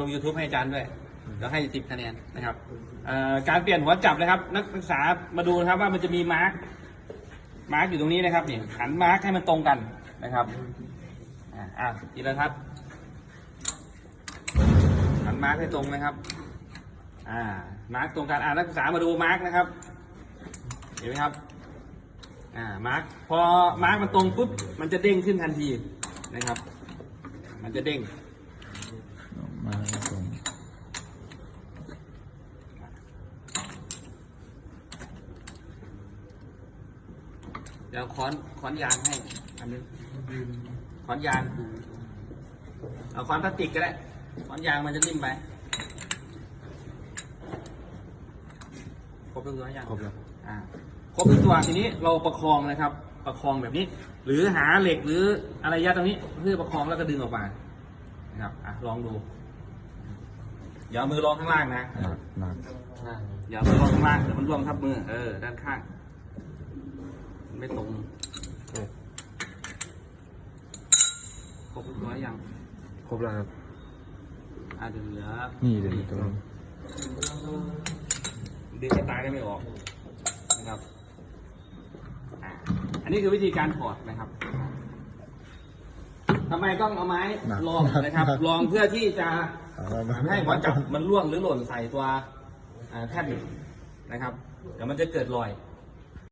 ลง YouTube ให้อาจารย์ด้วยแล้วให้สิบคะแนนนะครับเอ่อการเปลี่ยนหัวจับนะครับ นักศึกษามาดูนะครับว่ามันจะมีมาร์กมาร์กอยู่ตรงนี้นะครับนี่หันมาร์กให้มันตรงกันนะครับอ่าอะอีรทัศน์หันมาร์กให้ตรงนะครับ อ่า มาร์กตรงกันอ่านักศึกษามาดูมาร์กนะครับ เห็นไหมครับ อ่า มาร์กพอมาร์กมันตรงปุ๊บ มันจะเด้งขึ้นทันทีนะครับ มันจะเด้ง มาตรง เดี๋ยวค้อนค้อนยางให้ อันนึงค้อนยาง เอาค้อนพลาสติกก็ได้ค้อนยางมันจะนิ่มไป ครบทุกตัวยังครบแล้วอ่า ครบทุกตัวทีนี้เราประคองนะครับ ประคองแบบนี้ หรือหาเหล็กหรืออะไรยัดตรงนี้เพื่อประคองแล้วก็ดึงออกมา นะครับ อะลองดูอย่าเอามือรองข้างล่างนะ หนักหนัก อ่าอย่าเอามือรองข้างล่างเดี๋ยวมันร่วงทับมือ เออ ด้านข้างมัน ไม่ตรงครบทุกตัวยังครบแล้วครับอ่าเดี๋ยวเหลือนี่เดี๋ยวมีตัวดึงให้ตายก็ไม่ออกนะครับอ่าอันนี้คือวิธีการถอดนะครับทำไมต้องเอาไม้ลองนะครับลองเพื่อที่จะให้หัวจับมันร่วงหรือหล่นใส่ตัวอ่าแท่นนะครับเดี๋ยวมันจะเกิดรอย